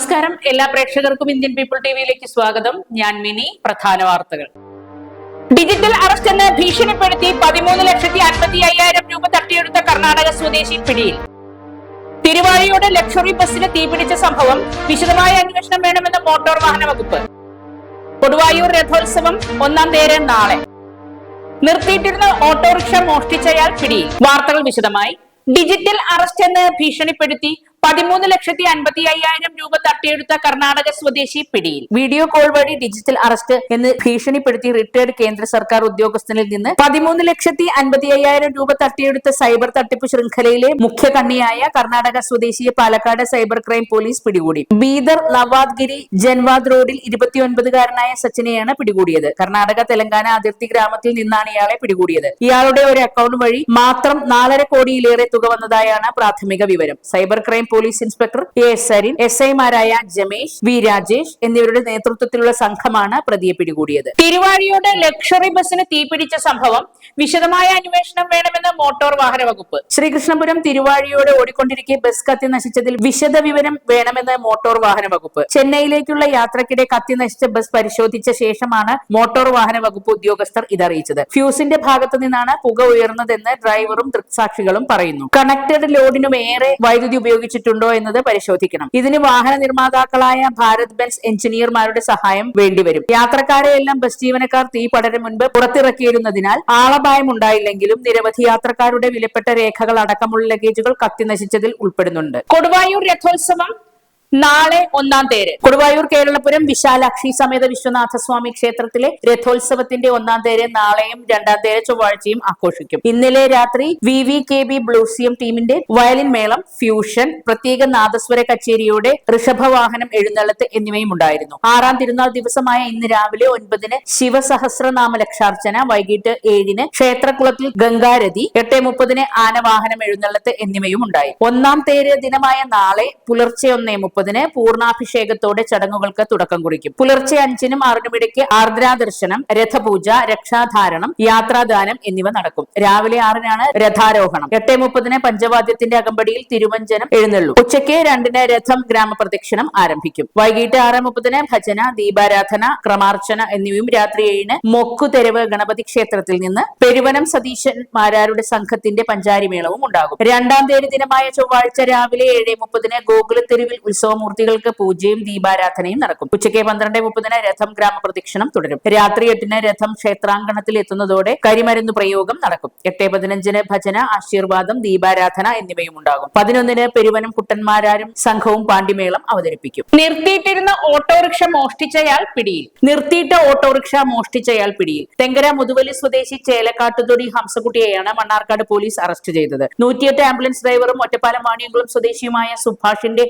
നമസ്കാരം. എല്ലാ പ്രേക്ഷകർക്കും ഇന്ത്യൻ പീപ്പിൾ ടിവിയിലേക്ക് സ്വാഗതം. ഞാൻ മിനി. പ്രധാന വാർത്തകൾ. ഡിജിറ്റൽ അറസ്റ്റ് എന്ന് ഭീഷണിപ്പെടുത്തി പതിമൂന്ന് ലക്ഷത്തി അൻപത്തി അയ്യായിരം രൂപ തട്ടിയെടുത്ത കർണാടക സ്വദേശി പിടിയിൽ. തിരുവാഴിയോട് ലക്ഷറി ബസ്സിന് തീപിടിച്ച സംഭവം വിശദമായ അന്വേഷണം വേണമെന്ന് മോട്ടോർ വാഹന വകുപ്പ്. കൊടുവായൂർ രഥോത്സവം ഒന്നാം തീയതി നാളെ. നിർത്തിയിട്ടിരുന്ന ഓട്ടോറിക്ഷ മോഷ്ടിച്ചയാൾ പിടിയിൽ. വാർത്തകൾ വിശദമായി. ഡിജിറ്റൽ അറസ്റ്റ് എന്ന് ഭീഷണിപ്പെടുത്തി പതിമൂന്ന് ലക്ഷത്തി അൻപത്തി അയ്യായിരം രൂപ തട്ടിയെടുത്ത കർണാടക സ്വദേശി പിടിയിൽ. വീഡിയോ കോൾ വഴി ഡിജിറ്റൽ അറസ്റ്റ് എന്ന് ഭീഷണിപ്പെടുത്തി റിട്ടയർഡ് കേന്ദ്ര സർക്കാർ ഉദ്യോഗസ്ഥനിൽ നിന്ന് പതിമൂന്ന് ലക്ഷത്തി അൻപത്തി അയ്യായിരം രൂപ തട്ടിയെടുത്ത സൈബർ തട്ടിപ്പ് ശൃംഖലയിലെ മുഖ്യ കണ്ണിയായ കർണാടക സ്വദേശിയെ പാലക്കാട് സൈബർ ക്രൈം പോലീസ് പിടികൂടി. ബീദർ നവാദ്ഗിരി ജൻവാദ് റോഡിൽ ഇരുപത്തിയൊൻപതുകാരനായ സച്ചിനെയാണ് പിടികൂടിയത്. കർണാടക തെലങ്കാന അതിർത്തി ഗ്രാമത്തിൽ നിന്നാണ് ഇയാളെ പിടികൂടിയത്. ഇയാളുടെ ഒരു അക്കൗണ്ട് വഴി മാത്രം നാലര കോടിയിലേറെ തുക വന്നതായാണ് പ്രാഥമിക വിവരം. Cyber crime police inspector A Sarin S ഐമാരായ ജമേഷ് വി രാജേഷ് എന്നിവരുടെ നേതൃത്വത്തിലുള്ള സംഘമാണ് പ്രതിയെ പിടികൂടിയത്. തിരുവാഴിയോട് ലക്ഷറി ബസ്സിന് തീപിടിച്ച സംഭവം വിശദമായ അന്വേഷണം വേണമെന്ന് മോട്ടോർ വാഹന വകുപ്പ്. ശ്രീകൃഷ്ണപുരം തിരുവാഴിയോട് ഓടിക്കൊണ്ടിരിക്കെ ബസ് കത്തി നശിച്ചതിൽ വിശദ വിവരം വേണമെന്ന് മോട്ടോർ വാഹന വകുപ്പ്. ചെന്നൈയിലേക്കുള്ള യാത്രക്കിടെ കത്തി നശിച്ച ബസ് പരിശോധിച്ച ശേഷമാണ് മോട്ടോർ വാഹന വകുപ്പ് ഉദ്യോഗസ്ഥർ ഇതറിയിച്ചത്. ഫ്യൂസിന്റെ ഭാഗത്തു നിന്നാണ് പുക ഉയർന്നതെന്ന് ഡ്രൈവറും ദൃക്സാക്ഷികളും പറയുന്നു. കണക്റ്റഡ് ലോഡിനും ഏറെ വൈദ്യുതി ഉപയോഗിച്ചിട്ടുണ്ടോ. എന്നത് പരിശോധിക്കണം. ഇതിന് വാഹന നിർമ്മാതാക്കളായ ഭാരത് ബെൻസ് എഞ്ചിനീയർമാരുടെ സഹായം വേണ്ടിവരും യാത്രക്കാരെ എല്ലാം ബസ് ജീവനക്കാർ തീ പടരും മുൻപ് പുറത്തിറക്കിയിരുന്നതിനാൽ ആളപായം ഉണ്ടായില്ലെങ്കിലും നിരവധി യാത്രക്കാരുടെ വിലപ്പെട്ട രേഖകൾ അടക്കമുള്ള ലഗേജുകൾ കത്തി നശിച്ചതിൽ ഉൾപ്പെടുന്നുണ്ട്. കൊടുവായൂർ രഥോത്സവം നാളെ ഒന്നാം തേര്. കൊടുവായൂർ കേരളപുരം വിശാലാക്ഷി സമേത വിശ്വനാഥ സ്വാമി ക്ഷേത്രത്തിലെ രഥോത്സവത്തിന്റെ ഒന്നാം തേര് നാളെയും രണ്ടാം തേര് ചൊവ്വാഴ്ചയും ആഘോഷിക്കും. ഇന്നലെ രാത്രി വി വി കെ ബി ബ്ലൂസിയം ടീമിന്റെ വയലിൻ മേളം ഫ്യൂഷൻ പ്രത്യേക നാദസ്വര കച്ചേരിയോടെ ഋഷഭവാഹനം എഴുന്നള്ളത്ത് എന്നിവയും ഉണ്ടായിരുന്നു. ആറാം തിരുനാൾ ദിവസമായ ഇന്ന് രാവിലെ ഒൻപതിന് ശിവസഹസ്രനാമ ലക്ഷാർച്ചന വൈകിട്ട് ഏഴിന് ക്ഷേത്രകുളത്തിൽ ഗംഗാരതി എട്ട് മുപ്പതിന് ആനവാഹനം എഴുന്നള്ളത്ത് എന്നിവയും ഉണ്ടായി. ഒന്നാം തേര് ദിനമായ നാളെ പുലർച്ചെ ഒന്നേ മുപ്പതിന് പൂർണാഭിഷേകത്തോടെ ചടങ്ങുകൾക്ക് തുടക്കം കുറിക്കും. പുലർച്ചെ അഞ്ചിനും ആറിനും ഇടയ്ക്ക് ആർദ്രാദർശനം രഥപൂജ രക്ഷാധാരണം യാത്രാദാനം എന്നിവ നടക്കും. രാവിലെ ആറിനാണ് രഥാരോഹണം. എട്ട് മുപ്പതിന് പഞ്ചവാദ്യത്തിന്റെ അകമ്പടിയിൽ തിരുവഞ്ചനം എഴുന്നള്ളു. ഉച്ചയ്ക്ക് രണ്ടിന് രഥം ഗ്രാമപ്രദക്ഷിണം ആരംഭിക്കും. വൈകിട്ട് ആറ് മുപ്പതിന് ഭജന ദീപാരാധന ക്രമാർച്ചന എന്നിവയും രാത്രി ഏഴിന് മൊക്കുതെരവ് ഗണപതി ക്ഷേത്രത്തിൽ നിന്ന് പെരുവനം സതീശൻ മാരാരുടെ സംഘത്തിന്റെ പഞ്ചാരിമേളവും ഉണ്ടാകും. രണ്ടാം തീയതി ദിനമായ ചൊവ്വാഴ്ച രാവിലെ ഏഴ് മുപ്പതിന് ഗോകുലത്തെരുവിൽ ഉത്സവമൂർത്തികൾക്ക് പൂജയും ദീപാരാധനയും നടക്കും. ഉച്ചയ്ക്ക് പന്ത്രണ്ട് മുപ്പതിന് രഥം ഗ്രാമപ്രദക്ഷിണം തുടരും. രാത്രി എട്ടിന് രഥം ക്ഷേത്രാങ്കണത്തിൽ എത്തുന്നതോടെ കരിമരുന്ന് പ്രയോഗം നടക്കും. എട്ട് പതിനഞ്ചിന് ഭജന ആശീർവാദം ദീപാരാധന എന്നിവയും ഉണ്ടാകും പതിനൊന്നിന് പെരുവനം കുട്ടന്മാരാരും സംഘവും പാണ്ടിമേളം അവതരിപ്പിക്കും. നിർത്തിയിട്ടിരുന്ന ഓട്ടോറിക്ഷ മോഷ്ടിച്ചയാൾ പിടിയിൽ. നിർത്തിയിട്ട ഓട്ടോറിക്ഷ മോഷ്ടിച്ചയാൾ പിടിയിൽ. തെങ്കര മുതുവലി സ്വദേശി ചേലക്കാട്ടുതൊടി ഹംസകുട്ടിയെയാണ് മണ്ണാർക്കാട് പോലീസ് അറസ്റ്റ് ചെയ്തത്. നൂറ്റിയെട്ട് ആംബുലൻസ് ഡ്രൈവറും ഒറ്റപ്പാലം വാണിയംകുളം സ്വദേശിയുമായ സുഭാഷിന്റെ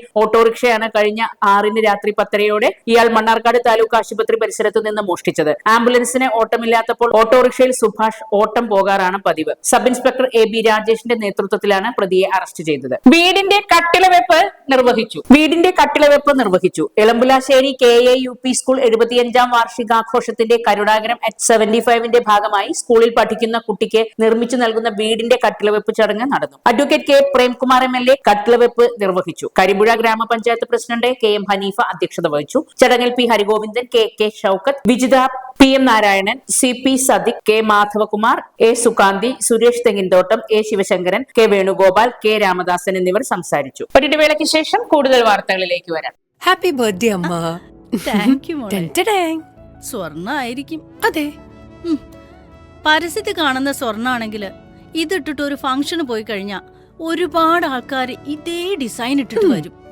ഓട്ടോറിക്ഷയാണ് കഴിഞ്ഞ ആറിന് രാത്രി പത്തരയോടെ ഇയാൾ മണ്ണാർക്കാട് താലൂക്ക് ആശുപത്രി പരിസരത്ത് നിന്ന് മോഷ്ടിച്ചത്. ആംബുലൻസിന് ഓട്ടമില്ലാത്തപ്പോൾ ഓട്ടോറിക്ഷയിൽ സുഭാഷ് ഓട്ടം പോകാറാണ് പതിവ്. സബ് ഇൻസ്പെക്ടർ എ ബി രാജേഷിന്റെ നേതൃത്വത്തിലാണ് പ്രതിയെ അറസ്റ്റ് ചെയ്തത്. വീടിന്റെ കട്ടിളവെപ്പ് നിർവഹിച്ചു. വീടിന്റെ കട്ടിളവെപ്പ് നിർവഹിച്ചു. Elampulassery K A U P school എഴുപത്തിയഞ്ചാം വാർഷികാഘോഷത്തിന്റെ കരുണാകരം എച്ച് സെവന്റി ഫൈവിന്റെ ഭാഗമായി സ്കൂളിൽ പഠിക്കുന്ന കുട്ടിക്ക് നിർമ്മിച്ചു നൽകുന്ന വീടിന്റെ കട്ടിളവെപ്പ് ചടങ്ങ് നടന്നു. Advocate K Premkumar M L A കട്ടിളവെപ്പ് നിർവഹിച്ചു. കരിമ്പുഴ ഗ്രാമപഞ്ചായത്ത് പ്രസിഡന്റ് കെ എം ഹനീഫ അധ്യക്ഷത വഹിച്ചു. ചടങ്ങിൽ P Harigovindan K K Shoukath Vijitha P M Narayanan C P Sadiq K Madhavakumar A Sukanthi Suresh Thenginthottam A Sivasankaran K Venugopal K Ramadasan എന്നിവർ സംസാരിച്ചു. ഒരിടവേളയ്ക്ക് ശേഷം കൂടുതൽ വാർത്തകളിലേക്ക് വരാം. ഹാപ്പി ബർത്ത്ഡേ അമ്മ. താങ്ക് യു സ്വർണ ആയിരിക്കും അതെ. പരസ്യത്തിൽ കാണുന്ന സ്വർണാണെങ്കിൽ ഇതിട്ടിട്ട് ഒരു ഫംഗ്ഷന് പോയി കഴിഞ്ഞാ ഒരുപാട് ആൾക്കാർ ഇതേ ഡിസൈൻ ഇട്ടിട്ട് വരും.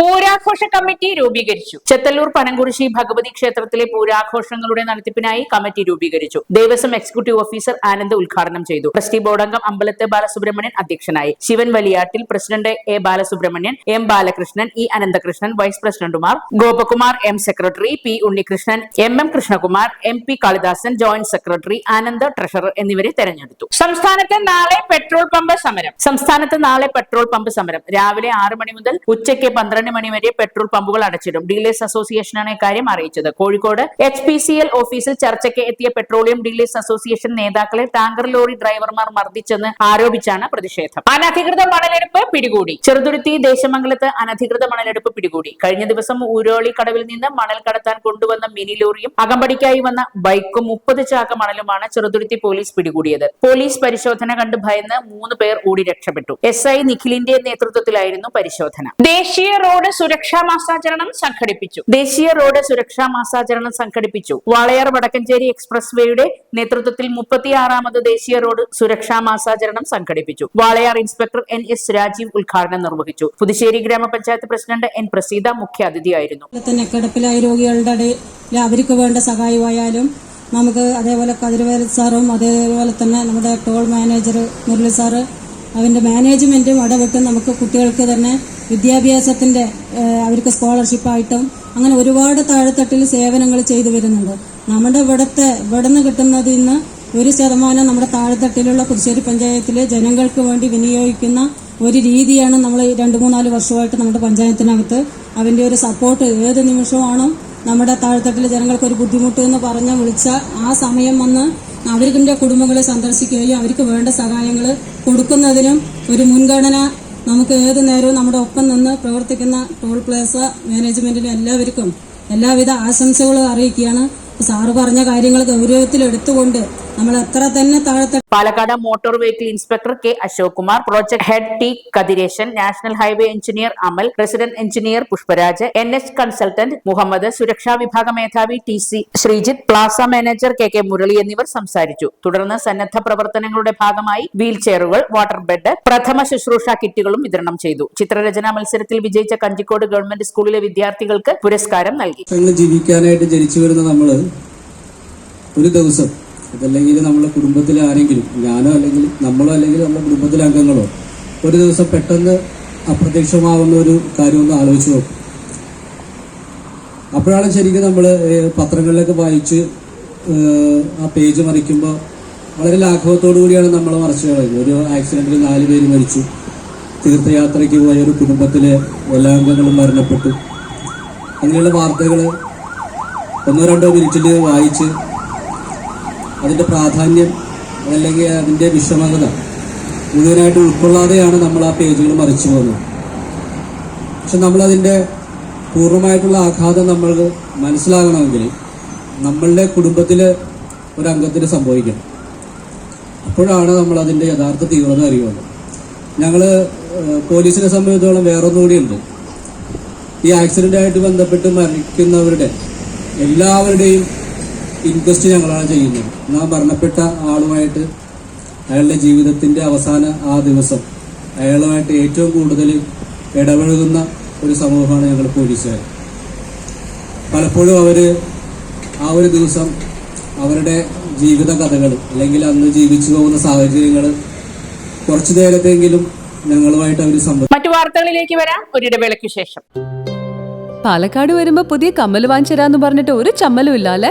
പൂരാഘോഷ കമ്മിറ്റി രൂപീകരിച്ചു. ചെത്തല്ലൂർ പനംകുറിശി ഭഗവതി ക്ഷേത്രത്തിലെ പൂരാഘോഷങ്ങളുടെ നടത്തിപ്പിനായി കമ്മിറ്റി രൂപീകരിച്ചു. ദേവസ്വം എക്സിക്യൂട്ടീവ് ഓഫീസർ ആനന്ദ് ഉദ്ഘാടനം ചെയ്തു. ട്രസ്റ്റി ബോർഡംഗം അമ്പലത്തെ ബാലസുബ്രഹ്മണ്യൻ അധ്യക്ഷനായി. Shivan Valiyattil president A Balasubramanian M Balakrishnan E Ananthakrishnan vice പ്രസിഡന്റുമാർ Gopakumar M secretary P Unnikrishnan M M Krishnakumar M P Kalidasan joint secretary Anand treasurer എന്നിവരെ തെരഞ്ഞെടുത്തു. സംസ്ഥാനത്ത് നാളെ പെട്രോൾ പമ്പ് സമരം. സംസ്ഥാനത്ത് നാളെ പെട്രോൾ പമ്പ് സമരം. രാവിലെ ആറ് മണി മുതൽ ഉച്ചയ്ക്ക് പന്ത്രണ്ട് മണി വരെ പെട്രോൾ പമ്പുകൾ അടച്ചിടും. ഡീലേഴ്സ് അസോസിയേഷനാണ് ഇക്കാര്യം അറിയിച്ചത്. Kozhikode H P C L ഓഫീസിൽ ചർച്ചയ്ക്ക് എത്തിയ പെട്രോളിയം ഡീലേഴ്സ് അസോസിയേഷൻ നേതാക്കളെ ടാങ്കർ ലോറി ഡ്രൈവർമാർ മർദ്ദിച്ചെന്ന് ആരോപിച്ചാണ് പ്രതിഷേധം. അനധികൃത മണലെടുപ്പ് പിടികൂടി. ചെറുതുരുത്തി ദേശമംഗലത്ത് അനധികൃത മണലെടുപ്പ് പിടികൂടി. കഴിഞ്ഞ ദിവസം ഊരോളി കടവിൽ നിന്ന് മണൽ കടത്താൻ കൊണ്ടുവന്ന മിനി ലോറിയും അകമ്പടിക്കായി വന്ന ബൈക്കും മുപ്പത് ചാക്ക മണലുമാണ് ചെറുതുരുത്തി പോലീസ് പിടികൂടിയത്. പോലീസ് പരിശോധന കണ്ട് ഭയന്ന് മൂന്ന് പേർ ഓടി രക്ഷപ്പെട്ടു. എസ് ഐ നിഖിലിന്റെ നേതൃത്വത്തിലായിരുന്നു പരിശോധന. ദേശീയ റോഡ് സുരക്ഷാ മാസാചരണം സംഘടിപ്പിച്ചു. ദേശീയ റോഡ് സുരക്ഷാ മാസാചരണം സംഘടിപ്പിച്ചു. വാളയാർ വടക്കഞ്ചേരി എക്സ്പ്രസ് വേയുടെ നേതൃത്വത്തിൽ മുപ്പത്തിയാറാമത് ദേശീയ റോഡ് സുരക്ഷാ മാസാചരണം സംഘടിപ്പിച്ചു. Walayar inspector N S Rajeev ഉദ്ഘാടനം നിർവഹിച്ചു. പുതുശ്ശേരി ഗ്രാമപഞ്ചായത്ത് പ്രസിഡന്റ് എൻ പ്രസീത മുഖ്യാതിഥിയായിരുന്നു. തന്നെ കിടപ്പിലായ രോഗികളുടെ അവർക്ക് വേണ്ട സഹായമായാലും നമുക്ക് അതേപോലെ കതിരവേൽ സാറും അതേപോലെ തന്നെ നമ്മുടെ ടോൾ മാനേജർ മുരളി സാറ് അവന്റെ മാനേജ്മെന്റും ഇടപെട്ടും നമുക്ക് കുട്ടികൾക്ക് തന്നെ വിദ്യാഭ്യാസത്തിന്റെ അവർക്ക് സ്കോളർഷിപ്പായിട്ടും അങ്ങനെ ഒരുപാട് താഴെത്തട്ടിൽ സേവനങ്ങൾ ചെയ്തു വരുന്നുണ്ട്. നമ്മുടെ ഇവിടുത്തെ ഇവിടെ നിന്ന് കിട്ടുന്നതിൽ നിന്ന് ഒരു ശതമാനം നമ്മുടെ താഴെത്തട്ടിലുള്ള പുതുശ്ശേരി പഞ്ചായത്തിലെ ജനങ്ങൾക്ക് വേണ്ടി വിനിയോഗിക്കുന്ന ഒരു രീതിയാണ് നമ്മൾ രണ്ട് മൂന്നാൽ വർഷമായിട്ട് നമ്മുടെ പഞ്ചായത്തിനകത്ത് അവന്റെ ഒരു സപ്പോർട്ട് ഏത് നിമിഷമാണോ നമ്മുടെ താഴെത്തട്ടിലെ ജനങ്ങൾക്ക് ഒരു ബുദ്ധിമുട്ട് എന്ന് പറഞ്ഞ് വിളിച്ച ആ സമയം വന്ന് അവരുടെ കുടുംബങ്ങളെ സന്ദർശിക്കുകയും അവർക്ക് വേണ്ട സഹായങ്ങൾ കൊടുക്കുന്നതിനും ഒരു മുൻഗണന നമുക്ക് ഏത് നേരവും നമ്മുടെ ഒപ്പം നിന്ന് പ്രവർത്തിക്കുന്ന ടോൾ പ്ലേസ മാനേജ്മെന്റിനും എല്ലാവർക്കും എല്ലാവിധ ആശംസകളും അറിയിക്കുകയാണ്. സാറ് പറഞ്ഞ കാര്യങ്ങൾ ഗൗരവത്തിൽ എടുത്തുകൊണ്ട് നമ്മൾ എത്ര തന്നെ താഴത്തെ Palakkad motor vehicle inspector K Ashok Kumar project head T Kathiresan national highway engineer Amal resident engineer Pushparaj N H consultant Muhammad സുരക്ഷാ വിഭാഗ മേധാവി T C Sreejith plaza manager K K Murali എന്നിവർ സംസാരിച്ചു. തുടർന്ന് സന്നദ്ധ പ്രവർത്തനങ്ങളുടെ ഭാഗമായി വീൽ ചെയറുകൾ വാട്ടർ ബെഡ് പ്രഥമ ശുശ്രൂഷ കിറ്റുകളും വിതരണം ചെയ്തു. ചിത്രരചനാ മത്സരത്തിൽ വിജയിച്ച കഞ്ചിക്കോട് ഗവൺമെന്റ് സ്കൂളിലെ വിദ്യാർത്ഥികൾക്ക് പുരസ്കാരം നൽകി. ജീവിക്കാനായിട്ട് ജനിച്ചു വരുന്ന നമ്മൾ ഒരു ദിവസം അതല്ലെങ്കിൽ നമ്മുടെ കുടുംബത്തിലെ ആരെങ്കിലും ഞാനോ അല്ലെങ്കിൽ നമ്മളോ അല്ലെങ്കിൽ നമ്മുടെ കുടുംബത്തിലെ അംഗങ്ങളോ ഒരു ദിവസം പെട്ടെന്ന് അപ്രത്യക്ഷമാവുന്ന ഒരു കാര്യം ഒന്ന് ആലോചിച്ച് നോക്കും. അപ്പോഴാണ് ശരിക്കും നമ്മൾ പത്രങ്ങളിലൊക്കെ വായിച്ച് ആ പേജ് മറിക്കുമ്പോൾ വളരെ ലാഘവത്തോടു കൂടിയാണ് നമ്മൾ മറച്ചു കളയുന്നത്. ഒരു ആക്സിഡന്റിൽ നാല് പേര് മരിച്ചു. തീർത്ഥയാത്രയ്ക്ക് പോയ ഒരു കുടുംബത്തിലെ എല്ലാ അംഗങ്ങളും മരണപ്പെട്ടു. അങ്ങനെയുള്ള വാർത്തകൾ ഒന്നോ രണ്ടോ മിനിറ്റിൽ വായിച്ച് അതിന്റെ പ്രാധാന്യം അതല്ലെങ്കിൽ അതിന്റെ വിഷമകത മുഴുവനായിട്ട് ഉൾക്കൊള്ളാതെയാണ് നമ്മൾ ആ പേജുകൾ മറിച്ചു പോകുന്നത്. പക്ഷെ നമ്മളതിന്റെ പൂർണമായിട്ടുള്ള ആഘാതം നമ്മൾ മനസ്സിലാകണമെങ്കിൽ നമ്മളുടെ കുടുംബത്തിൽ ഒരംഗത്തിന് സംഭവിക്കണം. അപ്പോഴാണ് നമ്മൾ അതിന്റെ യഥാർത്ഥ തീവ്രത അറിയുന്നത്. ഞങ്ങൾ പോലീസിനെ സംബന്ധിച്ചോളം വേറൊന്നും കൂടിയുണ്ട്. ഈ ആക്സിഡന്റായിട്ട് ബന്ധപ്പെട്ട് മരിക്കുന്നവരുടെ എല്ലാവരുടെയും ഇൻക്വസ്റ്റ് ഞങ്ങളാണ് ചെയ്യുന്നത്. നാം മരണപ്പെട്ട ആളുമായിട്ട് അയാളുടെ ജീവിതത്തിന്റെ അവസാന ആ ദിവസം അയാളുമായിട്ട് ഏറ്റവും കൂടുതൽ ഇടപഴകുന്ന ഒരു സമൂഹമാണ് ഞങ്ങൾ പോലീസുകാർ. പലപ്പോഴും അവർ ആ ഒരു ദിവസം അവരുടെ ജീവിത കഥകൾ അല്ലെങ്കിൽ അന്ന് ജീവിച്ചു പോകുന്ന സാഹചര്യങ്ങൾ കുറച്ചു നേരത്തെങ്കിലും ഞങ്ങളുമായിട്ട് അവർ സംബന്ധിച്ചു മറ്റു വാർത്തകളിലേക്ക് വരാം. ഒരിടവേളയ്ക്ക് ശേഷം. പാലക്കാട് വരുമ്പോ പുതിയ കമ്മൽ വാങ്ങിച്ചരാന്ന് പറഞ്ഞിട്ട് ഒരു ചമ്മലും ഇല്ല അല്ലേ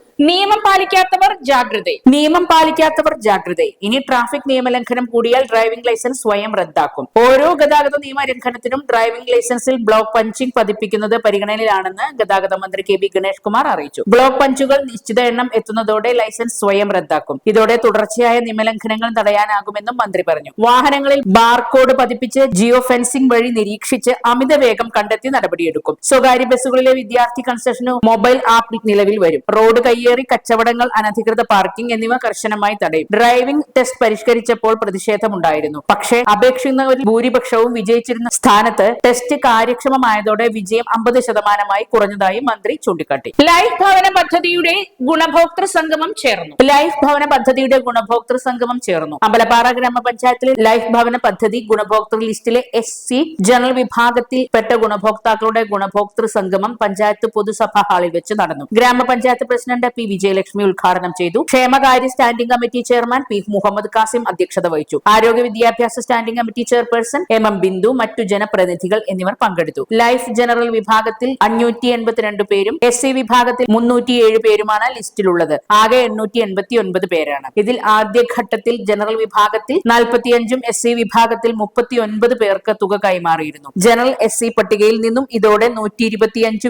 നിയമം പാലിക്കാത്തവർ ജാഗ്രത നിയമം പാലിക്കാത്തവർ ജാഗ്രത ഇനി ട്രാഫിക് നിയമലംഘനം കൂടിയാൽ ഡ്രൈവിംഗ് ലൈസൻസ് സ്വയം റദ്ദാക്കും. ഓരോ ഗതാഗത നിയമ ലംഘനത്തിനും ഡ്രൈവിംഗ് ലൈസൻസിൽ ബ്ലോക്ക് പഞ്ചിംഗ് പതിപ്പിക്കുന്നത് പരിഗണനയിലാണെന്ന് ഗതാഗത മന്ത്രി കെ ബി ഗണേഷ് കുമാർ അറിയിച്ചു. ബ്ലോക്ക് പഞ്ചുകൾ നിശ്ചിത എണ്ണം എത്തുന്നതോടെ ലൈസൻസ് സ്വയം റദ്ദാക്കും. ഇതോടെ തുടർച്ചയായ നിയമലംഘനങ്ങൾ തടയാനാകുമെന്നും മന്ത്രി പറഞ്ഞു. വാഹനങ്ങളിൽ ബാർകോഡ് പതിപ്പിച്ച് ജിയോ ഫെൻസിംഗ് വഴി നിരീക്ഷിച്ച് അമിത വേഗം കണ്ടെത്തി നടപടിയെടുക്കും. സ്വകാര്യ ബസ്സുകളിലെ വിദ്യാർത്ഥി കൺസെഷന് മൊബൈൽ ആപ്പ് നിലവിൽ വരും. റോഡ് കയ്യേറി കച്ചവടങ്ങൾ അനധികൃത പാർക്കിംഗ് എന്നിവ കർശനമായി തടയും. ഡ്രൈവിംഗ് ടെസ്റ്റ് പരിഷ്കരിച്ചപ്പോൾ പ്രതിഷേധമുണ്ടായിരുന്നു. പക്ഷേ അപേക്ഷിക്കുന്നവരിൽ ഭൂരിപക്ഷവും വിജയിച്ചിരുന്ന സ്ഥാനത്ത് ടെസ്റ്റ് കാര്യക്ഷമമായതോടെ വിജയം അമ്പത് ശതമാനമായി കുറഞ്ഞതായി മന്ത്രി ചൂണ്ടിക്കാട്ടി. ലൈഫ് ഭവന പദ്ധതിയുടെ ഗുണഭോക്തൃ സംഗമം ചേർന്നു. ലൈഫ് ഭവന പദ്ധതിയുടെ ഗുണഭോക്തൃ സംഗമം ചേർന്നു. അമ്പലപ്പാറ ഗ്രാമപഞ്ചായത്തിലെ ലൈഫ് ഭവന പദ്ധതി ഗുണഭോക്തൃ ലിസ്റ്റിലെ എസ് സി ജനറൽ വിഭാഗത്തിൽ പെട്ട ഗുണഭോക്താക്കളുടെ ഗുണഭോക്തൃ സംഗമം പഞ്ചായത്ത് പൊതുസഭാ ഹാളിൽ വെച്ച് നടന്നു. ഗ്രാമപഞ്ചായത്ത് പ്രസിഡന്റ് പി വിജയലക്ഷ്മി ഉദ്ഘാടനം ചെയ്തു. ക്ഷേമകാര്യ standing committee chairman P Muhammad Kasim അധ്യക്ഷത വഹിച്ചു. ആരോഗ്യ വിദ്യാഭ്യാസ standing committee chairperson M M Bindu മറ്റു ജനപ്രതിനിധികൾ എന്നിവർ പങ്കെടുത്തു. ലൈഫ് ജനറൽ വിഭാഗത്തിൽ അഞ്ഞൂറ്റി എൺപത്തിരണ്ട് പേരും എസ് സി വിഭാഗത്തിൽ മുന്നൂറ്റിയേഴ് പേരുമാണ് ലിസ്റ്റിലുള്ളത്. ആകെ എണ്ണൂറ്റി എൺപത്തി ഒൻപത് പേരാണ്. ഇതിൽ ആദ്യഘട്ടത്തിൽ ജനറൽ വിഭാഗത്തിൽ നാൽപ്പത്തിയഞ്ചും എസ് സി വിഭാഗത്തിൽ മുപ്പത്തി ഒൻപത് പേർക്ക് തുക കൈമാറിയിരുന്നു. ജനറൽ എസ് സി പട്ടികയിൽ നിന്നും ഇതോടെ നൂറ്റി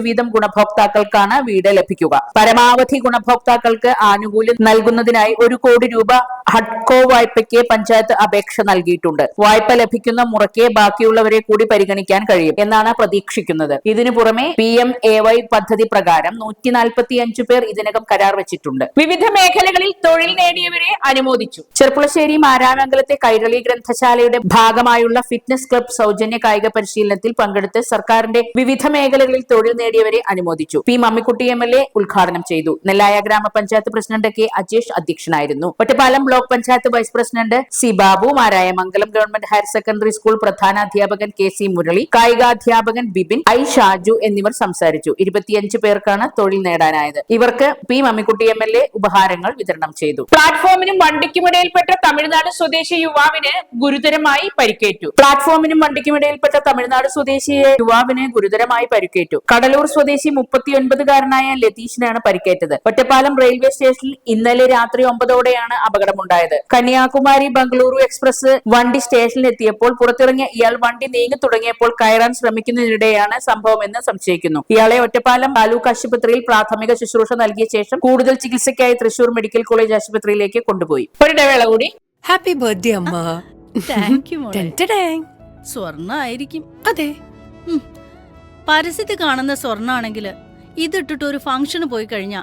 വീതം ഗുണഭോക്താക്കൾക്കാണ് വീട് ലഭിക്കുക. പരമാവധി ഗുണഭോക്താക്കൾക്ക് ആനുകൂല്യം നൽകുന്നതിനായി ഒരു കോടി രൂപ ഹഡ്കോ വായ്പയ്ക്ക് പഞ്ചായത്ത് അപേക്ഷ നൽകിയിട്ടുണ്ട്. വായ്പ ലഭിക്കുന്ന മുറയ്ക്ക് ബാക്കിയുള്ളവരെ കൂടി പരിഗണിക്കാൻ കഴിയും എന്നാണ് പ്രതീക്ഷിക്കുന്നത്. ഇതിനു പുറമെ പി എം എ വൈ പദ്ധതി പ്രകാരം നൂറ്റി നാൽപ്പത്തി നാൽപ്പത്തിയഞ്ചു പേർ ഇതിനകം കരാർ വെച്ചിട്ടുണ്ട്. വിവിധ മേഖലകളിൽ തൊഴിൽ നേടിയവരെ അനുമോദിച്ചു. ചെർപ്പുളശ്ശേരി മാരാമംഗലത്തെ കൈരളി ഗ്രന്ഥശാലയുടെ ഭാഗമായുള്ള ഫിറ്റ്നസ് ക്ലബ് സൗജന്യ കായിക പരിശീലനത്തിൽ പങ്കെടുത്ത് സർക്കാരിന്റെ വിവിധ മേഖലകളിൽ തൊഴിൽ നേടിയവരെ അനുമോദിച്ചു. P Mammikutty M L A ഉദ്ഘാടനം ചെയ്തു. നെല്ലായ ഗ്രാമപഞ്ചായത്ത് പ്രസിഡന്റ് കെ അജേഷ് അധ്യക്ഷനായിരുന്നു. Ottapalam block panchayat vice president C Babu Marayamangalam government higher secondary school പ്രധാനാധ്യാപകൻ K C Murali കായികാധ്യാപകൻ ബിബിൻ ഐ ഷാജു എന്നിവർ സംസാരിച്ചു. ഇരുപത്തിയഞ്ച് പേർക്കാണ് തൊഴിൽ നേടാനായത്. ഇവർക്ക് P Mammikutty M L A ഉപഹാരങ്ങൾ വിതരണം ചെയ്തു. പ്ലാറ്റ്ഫോമിനും വണ്ടിക്കുമിടയിൽപ്പെട്ട തമിഴ്നാട് സ്വദേശി യുവാവിന് ഗുരുതരമായി പരിക്കേറ്റു. പ്ലാറ്റ്ഫോമിനും വണ്ടിക്കുമിടയിൽപ്പെട്ട തമിഴ്നാട് സ്വദേശിയെ യുവാവിന് ഗുരുതരമായി പരിക്കേറ്റു. കടലൂർ സ്വദേശി മുപ്പത്തിയൊൻപതുകാരനായ ലതീഷിനാണ് പരിക്കേറ്റത്. ഒറ്റപ്പാലം റെയിൽവേ സ്റ്റേഷനിൽ ഇന്നലെ രാത്രി ഒമ്പതോടെയാണ് അപകടമുണ്ടായത്. കന്യാകുമാരി ബംഗളൂരു എക്സ്പ്രസ് വണ്ടി സ്റ്റേഷനിൽ എത്തിയപ്പോൾ പുറത്തിറങ്ങിയ ഇയാൾ വണ്ടി നീങ്ങി തുടങ്ങിയപ്പോൾ കയറാൻ ശ്രമിക്കുന്നതിനിടെയാണ് സംഭവമെന്ന് സംശയിക്കുന്നു. ഇയാളെ ഒറ്റപ്പാലം താലൂക്ക് ആശുപത്രിയിൽ പ്രാഥമിക ശുശ്രൂഷ നൽകിയ ശേഷം കൂടുതൽ ചികിത്സയ്ക്കായി തൃശൂർ മെഡിക്കൽ കോളേജ് ആശുപത്രിയിലേക്ക് കൊണ്ടുപോയി. ഒരു ഇടവേള കൂടി. ഹാപ്പി ബർത്ത്ഡേ അമ്മ. സ്വർണ ആയിരിക്കും അതെ. പരസ്യത്തിൽ കാണുന്ന സ്വർണാണെങ്കിൽ ഇതിട്ടിട്ട് ഒരു ഫംഗ്ഷന് പോയി കഴിഞ്ഞാ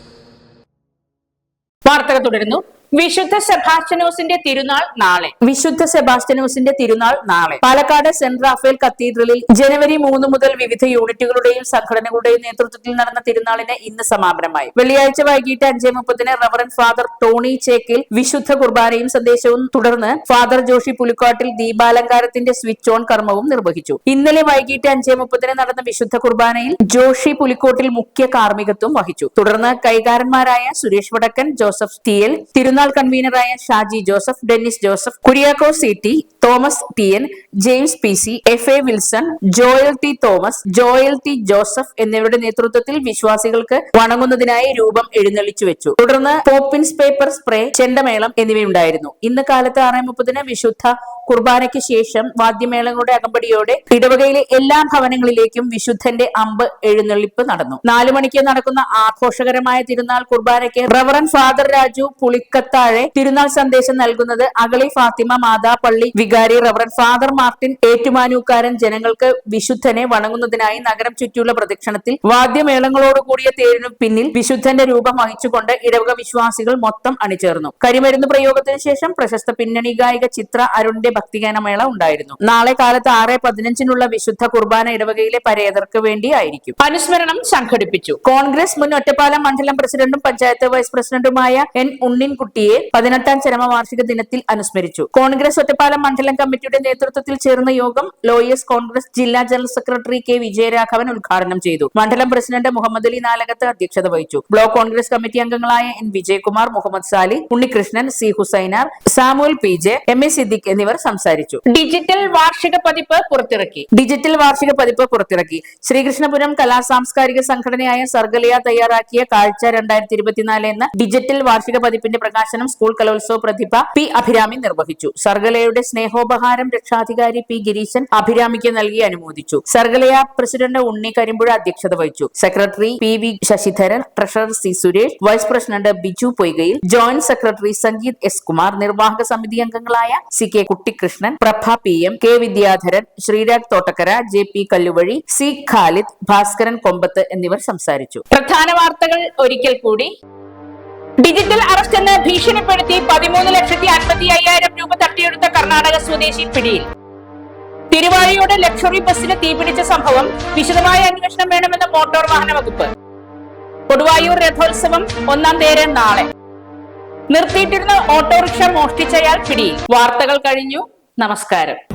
വാർത്തകൾ തുടരുന്നു. വിശുദ്ധ സെബാസ്റ്റ്യനോസിന്റെ തിരുനാൾ നാളെ. വിശുദ്ധ സെബാസ്റ്റ്യനോസിന്റെ തിരുനാൾ നാളെ. പാലക്കാട് സെന്റ് റാഫേൽ കത്തീഡ്രലിൽ ജനുവരി മൂന്ന് മുതൽ വിവിധ യൂണിറ്റുകളുടെയും സംഘടനകളുടെയും നേതൃത്വത്തിൽ നടന്ന തിരുനാളിന് ഇന്ന് സമാപനമായി. വെള്ളിയാഴ്ച വൈകിട്ട് അഞ്ചേ മുപ്പതിന് റവറൻ ഫാദർ ടോണി ചേക്കിൽ വിശുദ്ധ കുർബാനയും സന്ദേശവും തുടർന്ന് ഫാദർ ജോഷി പുലിക്കാട്ടിൽ ദീപാലങ്കാരത്തിന്റെ സ്വിച്ച് ഓൺ കർമ്മവും നിർവഹിച്ചു. ഇന്നലെ വൈകിട്ട് അഞ്ചേ മുപ്പതിന് നടന്ന വിശുദ്ധ കുർബാനയിൽ ജോഷി പുലിക്കോട്ടിൽ മുഖ്യ കാർമ്മികത്വം വഹിച്ചു. തുടർന്ന് കൈകാരന്മാരായ സുരേഷ് വടക്കൻ ജോസഫ് തിയൽ എൽ തിരുനാൾ കൺവീനറായ Shaji Joseph Dennis Joseph Kuriako C T Thomas T N James P C F A Wilson Joel T Thomas Joel T Joseph എന്നിവരുടെ നേതൃത്വത്തിൽ വിശ്വാസികൾക്ക് വണങ്ങുന്നതിനായി രൂപം എഴുന്നള്ളിച്ചു വെച്ചു. തുടർന്ന് പോപ്പിൻസ് പേപ്പർ സ്പ്രേ ചെണ്ടമേളം എന്നിവയുണ്ടായിരുന്നു. ഇന്ന് കാലത്ത് ആറ് മുപ്പതിന് വിശുദ്ധ കുർബാനയ്ക്ക് ശേഷം വാദ്യമേളങ്ങളുടെ അകമ്പടിയോടെ ഇടവകയിലെ എല്ലാ ഭവനങ്ങളിലേക്കും വിശുദ്ധന്റെ അമ്പ് എഴുന്നള്ളിപ്പ് നടന്നു. നാലു മണിക്ക് നടക്കുന്ന ആഘോഷകരമായ തിരുനാൾ കുർബാനയ്ക്ക് റവറൻ ഫാദർ രാജു പുളിക്കത്താഴെ തിരുനാൾ സന്ദേശം നൽകുന്നത് അഗളി ഫാത്തിമ മാതാ പള്ളി വികാരി റവറൻ ഫാദർ മാർട്ടിൻ ഏറ്റുമാനൂക്കാരൻ ജനങ്ങൾക്ക് വിശുദ്ധനെ വണങ്ങുന്നതിനായി നഗരം ചുറ്റിയുള്ള പ്രദക്ഷിണത്തിൽ വാദ്യമേളങ്ങളോടുകൂടിയ തേരിനു പിന്നിൽ വിശുദ്ധന്റെ രൂപം വഹിച്ചുകൊണ്ട് ഇടവക വിശ്വാസികൾ മൊത്തം അണിചേർന്നു. കരിമരുന്ന് പ്രയോഗത്തിന് ശേഷം പ്രശസ്ത പിന്നണി ഗായിക ചിത്ര അരുണിന്റെ ഭക്തിഗാനമേള ഉണ്ടായിരുന്നു. നാളെ കാലത്ത് ആറ് പതിനഞ്ചിനുള്ള വിശുദ്ധ കുർബാന ഇടവകയിലെ പരേതർക്ക് വേണ്ടിയായിരിക്കും. അനുസ്മരണം സംഘടിപ്പിച്ചു. കോൺഗ്രസ് മുൻ ഒറ്റപ്പാലം മണ്ഡലം പ്രസിഡന്റും പഞ്ചായത്ത് വൈസ് പ്രസിഡന്റുമായ എൻ ഉണ്ണിൻകുട്ടിയെ പതിനെട്ടാം ചരമവാർഷിക ദിനത്തിൽ അനുസ്മരിച്ചു. കോൺഗ്രസ് ഒറ്റപ്പാലം മണ്ഡലം കമ്മിറ്റിയുടെ നേതൃത്വത്തിൽ ചേർന്ന യോഗം ലോയേഴ്സ് കോൺഗ്രസ് ജില്ലാ ജനറൽ സെക്രട്ടറി കെ വിജയരാഘവൻ ഉദ്ഘാടനം ചെയ്തു. മണ്ഡലം പ്രസിഡന്റ് മുഹമ്മദ് അലി നാലകത്ത് അധ്യക്ഷത വഹിച്ചു. ബ്ലോക്ക് കോൺഗ്രസ് കമ്മിറ്റി അംഗങ്ങളായ N Vijayakumar Muhammad Sali Unnikrishnan C Husainar Samul P J M A Siddique എന്നിവർ സംസാരിച്ചു. ഡിജിറ്റൽ വാർഷിക പതിപ്പ് പുറത്തിറക്കി. ഡിജിറ്റൽ വാർഷിക പതിപ്പ് പുറത്തിറക്കി. ശ്രീകൃഷ്ണപുരം കലാ സാംസ്കാരിക സംഘടനയായ സർഗലയ തയ്യാറാക്കിയ കാഴ്ച രണ്ടായിരത്തി ഇരുപത്തിനാല് എന്ന ഡിജിറ്റൽ വാർഷിക പതിപ്പിന്റെ പ്രകാശനം സ്കൂൾ കലോത്സവ പ്രതിഭ പി അഭിരാമി നിർവഹിച്ചു. സർഗലയുടെ സ്നേഹോപഹാരം രക്ഷാധികാരി പി ഗിരീശൻ അഭിരാമിക്ക് നൽകി അനുമോദിച്ചു. സർഗലയ പ്രസിഡന്റ് ഉണ്ണി കരിമ്പുഴ അധ്യക്ഷത വഹിച്ചു. Secretary P V Sasidharan treasurer C Suresh vice president Biju Poykayil joint secretary Sangeeth S Kumar നിർവാഹക സമിതി അംഗങ്ങളായ C K Kuttikrishnan Prabha P M K Vidyadharan Sreerag Thottakkara J P Kalluvazhi C Khalid Bhaskaran Kombath എന്നിവർ സംസാരിച്ചു. പ്രധാന വാർത്തകൾ ഒരിക്കൽ കൂടി. Digital arrest എന്ന് ഭീഷണിപ്പെടുത്തി പതിമൂന്ന് ലക്ഷത്തി അൻപത്തി അയ്യായിരം രൂപ തട്ടിയെടുത്ത കർണാടക സ്വദേശി പിടിയിൽ. തിരുവാഴിയോട് ലക്ഷറി ബസ്സിന് തീപിടിച്ച സംഭവം വിശദമായ അന്വേഷണം വേണമെന്ന് മോട്ടോർ വാഹന വകുപ്പ്. കൊടുവായൂർ രഥോത്സവം ഒന്നാം തേര് നാളെ. നിർത്തിയിട്ടിരുന്ന ഓട്ടോറിക്ഷ മോഷ്ടിച്ചയാൾ പിടിയിൽ. വാർത്തകൾ കഴിഞ്ഞു. നമസ്കാരം.